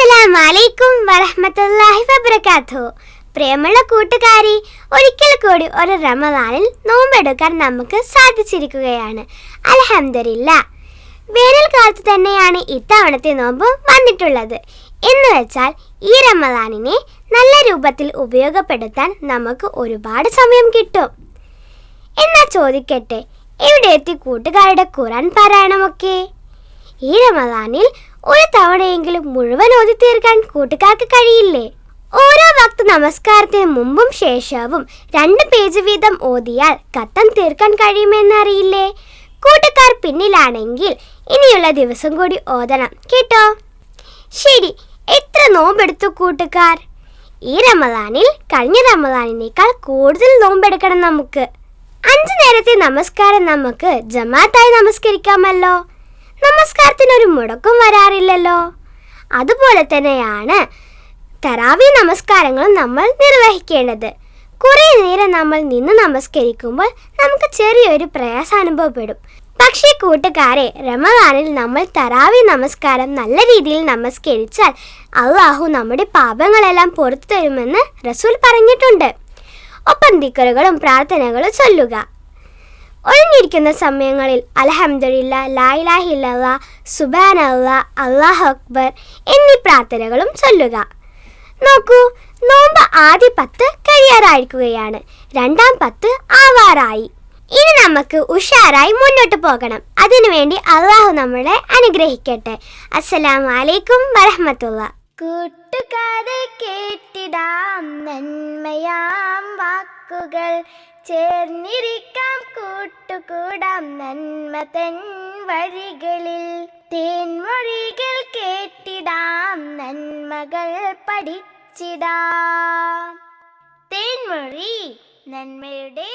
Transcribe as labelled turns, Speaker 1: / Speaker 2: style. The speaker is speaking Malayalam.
Speaker 1: അസ്സലാമു അലൈക്കും വറഹ്മത്തുള്ളാഹി വബറകാതുഹു പ്രിയമുള്ള കൂട്ടുകാരി ഒരിക്കൽ കൂടി ഒരു റമദാനിൽ നോമ്പെടുക്കാൻ നമുക്ക് സാധിച്ചിരിക്കുകയാണ്. അലഹമില്ല വേനൽക്കാലത്ത് തന്നെയാണ് ഇത്തവണത്തെ നോമ്പ് വന്നിട്ടുള്ളത്. എന്ന് വെച്ചാൽ ഈ റമദാനിനെ നല്ല രൂപത്തിൽ ഉപയോഗപ്പെടുത്താൻ നമുക്ക് ഒരുപാട് സമയം കിട്ടും. എന്നാ ചോദിക്കട്ടെ എവിടെ എത്തി കൂട്ടുകാരുടെ ഖുറാൻ പാരായണമൊക്കെ? ഈ റമദാനിൽ ഒരു തവണയെങ്കിലും മുഴുവൻ ഓതി തീർക്കാൻ കൂട്ടുകാർക്ക് കഴിയില്ലേ? ഓരോ ഭക്ത നമസ്കാരത്തിന് മുമ്പും ശേഷവും രണ്ട് പേജ് വീതം ഓതിയാൽ കത്തം തീർക്കാൻ കഴിയുമെന്നറിയില്ലേ? കൂട്ടുകാർ പിന്നിലാണെങ്കിൽ ഇനിയുള്ള ദിവസം കൂടി ഓതണം കേട്ടോ? ശരി എത്ര നോമ്പെടുത്തു കൂട്ടുകാർ? ഈ റമദാനിൽ കഴിഞ്ഞ റമദാനിനേക്കാൾ കൂടുതൽ നോമ്പെടുക്കണം നമുക്ക്. അഞ്ചു നേരത്തെ നമസ്കാരം നമുക്ക് ജമാത്തായി നമസ്കരിക്കാമല്ലോ. നമസ്കാരത്തിന് ഒരു മുടക്കം വരാറില്ലല്ലോ. അതുപോലെ തന്നെയാണ് തറാവി നമസ്കാരങ്ങളും നമ്മൾ നിർവഹിക്കേണ്ടത്. കുറേ നേരം നമ്മൾ നിന്ന് നമസ്കരിക്കുമ്പോൾ നമുക്ക് ചെറിയൊരു പ്രയാസം അനുഭവപ്പെടും പക്ഷേ കൂട്ടുകാരെ റമദാനിൽ നമ്മൾ തറാവി നമസ്കാരം നല്ല രീതിയിൽ നമസ്കരിച്ചാൽ അള്ളാഹു നമ്മുടെ പാപങ്ങളെല്ലാം പുറത്തു തരുമെന്ന് റസൂൽ പറഞ്ഞിട്ടുണ്ട്. ഒപ്പം ദിക്കറുകളും പ്രാർത്ഥനകളും ചൊല്ലുക. ഒഴിഞ്ഞിരിക്കുന്ന സമയങ്ങളിൽ അലഹമ്മദില്ല ലായിലാഹില്ല സുബാൻ അല്ല അള്ളാഹ് അക്ബർ എന്നീ പ്രാർത്ഥനകളും ചൊല്ലുക. നോക്കൂ നോമ്പ് ആദ്യ പത്ത് കഴിയാറായിരിക്കുകയാണ്. രണ്ടാം പത്ത് ആവാറായി. ഇനി നമുക്ക് ഉഷാറായി മുന്നോട്ട് പോകണം. അതിനുവേണ്ടി അള്ളാഹു നമ്മളെ അനുഗ്രഹിക്കട്ടെ. അസ്സലാമു വലൈക്കും വരഹമത്തുള്ള കൂട്ടുകാരെ കേട്ടിടാം നന്മയാം വാക്കുകൾ. ചേർന്നിരിക്കാം കൂട്ടുകൂടാം നന്മ തൻ വഴികളിൽ. തേൻമൊഴികൾ കേട്ടിടാം നന്മകൾ പഠിച്ചിടാം. തേൻമൊഴി നന്മയുടെ